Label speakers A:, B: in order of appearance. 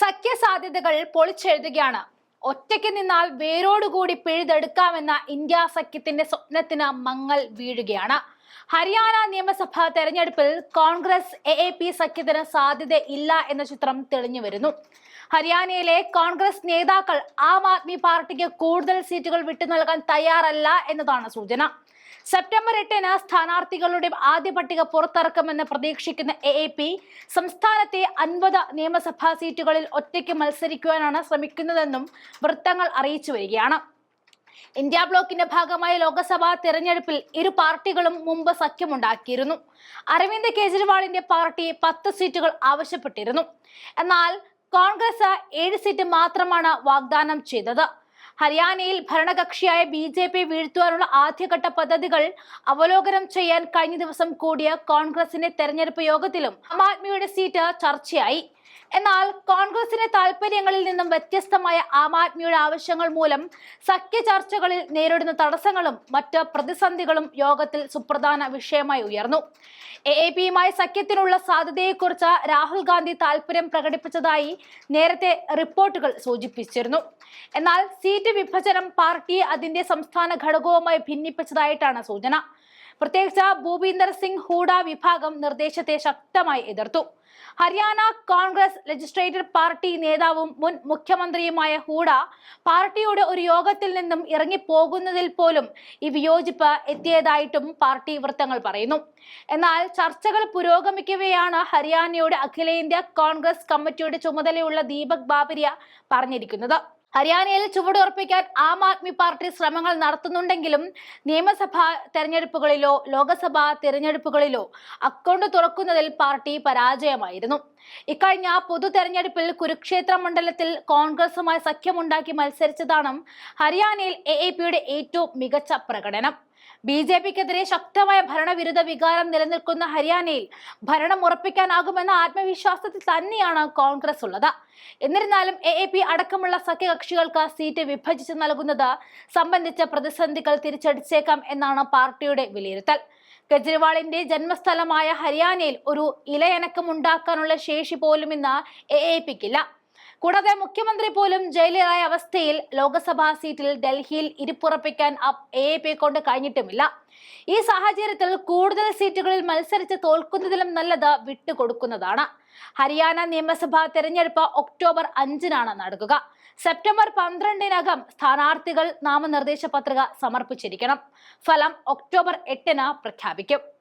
A: സഖ്യ സാധ്യതകൾ പൊളിച്ചെഴുതുകയാണ്. ഒറ്റയ്ക്ക് നിന്നാൽ വേരോടുകൂടി പിഴുതെടുക്കാമെന്ന ഇന്ത്യ സഖ്യത്തിന്റെ സ്വപ്നത്തിന് മങ്ങൽ വീഴുകയാണ്. ഹരിയാന നിയമസഭാ തെരഞ്ഞെടുപ്പിൽ കോൺഗ്രസ് എ എ പി സഖ്യത്തിന് സാധ്യത ഇല്ല എന്ന ചിത്രം തെളിഞ്ഞു വരുന്നു. ഹരിയാനയിലെ കോൺഗ്രസ് നേതാക്കൾ ആം ആദ്മി പാർട്ടിക്ക് കൂടുതൽ സീറ്റുകൾ വിട്ടു നൽകാൻ തയ്യാറല്ല എന്നതാണ് സൂചന. സെപ്റ്റംബർ എട്ടിന് സ്ഥാനാർത്ഥികളുടെ ആദ്യ പട്ടിക പുറത്തിറക്കുമെന്ന് പ്രതീക്ഷിക്കുന്ന എ എ പി സംസ്ഥാനത്തെ അൻപത് നിയമസഭാ സീറ്റുകളിൽ ഒറ്റയ്ക്ക് മത്സരിക്കുവാനാണ് ശ്രമിക്കുന്നതെന്നും വൃത്തങ്ങൾ അറിയിച്ചു വരികയാണ്. ഇന്ത്യ ബ്ലോക്കിന്റെ ഭാഗമായ ലോക്സഭാ തെരഞ്ഞെടുപ്പിൽ ഇരു പാർട്ടികളും മുമ്പ് സഖ്യമുണ്ടാക്കിയിരുന്നു. അരവിന്ദ് കെജ്രിവാളിന്റെ പാർട്ടി പത്ത് സീറ്റുകൾ ആവശ്യപ്പെട്ടിരുന്നു. എന്നാൽ കോൺഗ്രസ് ഏഴ് സീറ്റ് മാത്രമാണ് വാഗ്ദാനം ചെയ്തത്. ഹരിയാനയിൽ ഭരണകക്ഷിയായ ബി ജെ പി വീഴ്ത്തുവാനുള്ള ആദ്യഘട്ട പദ്ധതികൾ അവലോകനം ചെയ്യാൻ കഴിഞ്ഞ ദിവസം കൂടിയ കോൺഗ്രസിന്റെ തെരഞ്ഞെടുപ്പ് യോഗത്തിലും ആം ആദ്മിയുടെ സീറ്റ് ചർച്ചയായി. എന്നാൽ കോൺഗ്രസിന്റെ താല്പര്യങ്ങളിൽ നിന്നും വ്യത്യസ്തമായ ആം ആദ്മിയുടെ ആവശ്യങ്ങൾ മൂലം സഖ്യ ചർച്ചകളിൽ നേരിടുന്ന തടസ്സങ്ങളും മറ്റ് പ്രതിസന്ധികളും യോഗത്തിൽ സുപ്രധാന വിഷയമായി ഉയർന്നു. എ എ പിയുമായി സഖ്യത്തിനുള്ള സാധ്യതയെക്കുറിച്ച് രാഹുൽ ഗാന്ധി താല്പര്യം പ്രകടിപ്പിച്ചതായി നേരത്തെ റിപ്പോർട്ടുകൾ സൂചിപ്പിച്ചിരുന്നു. എന്നാൽ സീറ്റ് വിഭജനം പാർട്ടിയെ അതിന്റെ സംസ്ഥാന ഘടകവുമായി ഭിന്നിപ്പിച്ചതായിട്ടാണ് സൂചന. പ്രത്യേകിച്ച് ഭൂപീന്ദർ സിംഗ് ഹൂഡ വിഭാഗം നിർദ്ദേശത്തെ ശക്തമായി എതിർത്തു. ഹരിയാന കോൺഗ്രസ് ലെജിസ്ലേറ്റീവ് പാർട്ടി നേതാവും മുൻ മുഖ്യമന്ത്രിയുമായ ഹൂഡ പാർട്ടിയുടെ ഒരു യോഗത്തിൽ നിന്നും ഇറങ്ങിപ്പോകുന്നതിൽ പോലും ഈ വിയോജിപ്പ് എത്തിയതായിട്ടും പാർട്ടി വൃത്തങ്ങൾ പറയുന്നു. എന്നാൽ ചർച്ചകൾ പുരോഗമിക്കവെയാണ് ഹരിയാനയുടെ അഖിലേന്ത്യാ കോൺഗ്രസ് കമ്മിറ്റിയുടെ ചുമതലയുള്ള ദീപക് ബാബരിയ പറഞ്ഞിരിക്കുന്നത്. ഹരിയാനയിൽ ചുവടുറപ്പിക്കാൻ ആം ആദ്മി പാർട്ടി ശ്രമങ്ങൾ നടത്തുന്നുണ്ടെങ്കിലും നിയമസഭാ തെരഞ്ഞെടുപ്പുകളിലോ ലോക്സഭാ തെരഞ്ഞെടുപ്പുകളിലോ അക്കൗണ്ട് തുറക്കുന്നതിൽ പാർട്ടി പരാജയമായിരുന്നു. ഇക്കഴിഞ്ഞ പൊതു തെരഞ്ഞെടുപ്പിൽ കുരുക്ഷേത്ര മണ്ഡലത്തിൽ കോൺഗ്രസുമായി സഖ്യമുണ്ടാക്കി മത്സരിച്ചതാണ് ഹരിയാനയിൽ എ എ പിയുടെ ഏറ്റവും മികച്ച പ്രകടനം. ബി ജെ പിക്കെതിരെ ശക്തമായ ഭരണവിരുദ്ധ വികാരം നിലനിൽക്കുന്ന ഹരിയാനയിൽ ഭരണം ഉറപ്പിക്കാനാകുമെന്ന ആത്മവിശ്വാസത്തിൽ തന്നെയാണ് കോൺഗ്രസ് ഉള്ളത്. എന്നിരുന്നാലും എ എ പി അടക്കമുള്ള സഖ്യകക്ഷികൾക്ക് സീറ്റ് വിഭജിച്ച് നൽകുന്നത് സംബന്ധിച്ച പ്രതിസന്ധികൾ തിരിച്ചടിച്ചേക്കാം എന്നാണ് പാർട്ടിയുടെ വിലയിരുത്തൽ. കെജ്രിവാളിന്റെ ജന്മസ്ഥലമായ ഹരിയാനയിൽ ഒരു ഇലയനക്കം ഉണ്ടാക്കാനുള്ള ശേഷി പോലും ഇന്ന് എ എ പിക്കില്ല. കൂടാതെ മുഖ്യമന്ത്രി പോലും ജയിലിലായ അവസ്ഥയിൽ ലോക്സഭാ സീറ്റിൽ ഡൽഹിയിൽ ഇരിപ്പുറപ്പിക്കാൻ എ പി കൊണ്ട് കഴിഞ്ഞിട്ടുമില്ല. ഈ സാഹചര്യത്തിൽ കൂടുതൽ സീറ്റുകളിൽ മത്സരിച്ച് തോൽക്കുന്നതിലും നല്ലത് വിട്ടുകൊടുക്കുന്നതാണ്. ഹരിയാന നിയമസഭാ തെരഞ്ഞെടുപ്പ് ഒക്ടോബർ അഞ്ചിനാണ് നടക്കുക. സെപ്റ്റംബർ പന്ത്രണ്ടിനകം സ്ഥാനാർത്ഥികൾ നാമനിർദ്ദേശ പത്രിക സമർപ്പിച്ചിരിക്കണം. ഫലം ഒക്ടോബർ എട്ടിന് പ്രഖ്യാപിക്കും.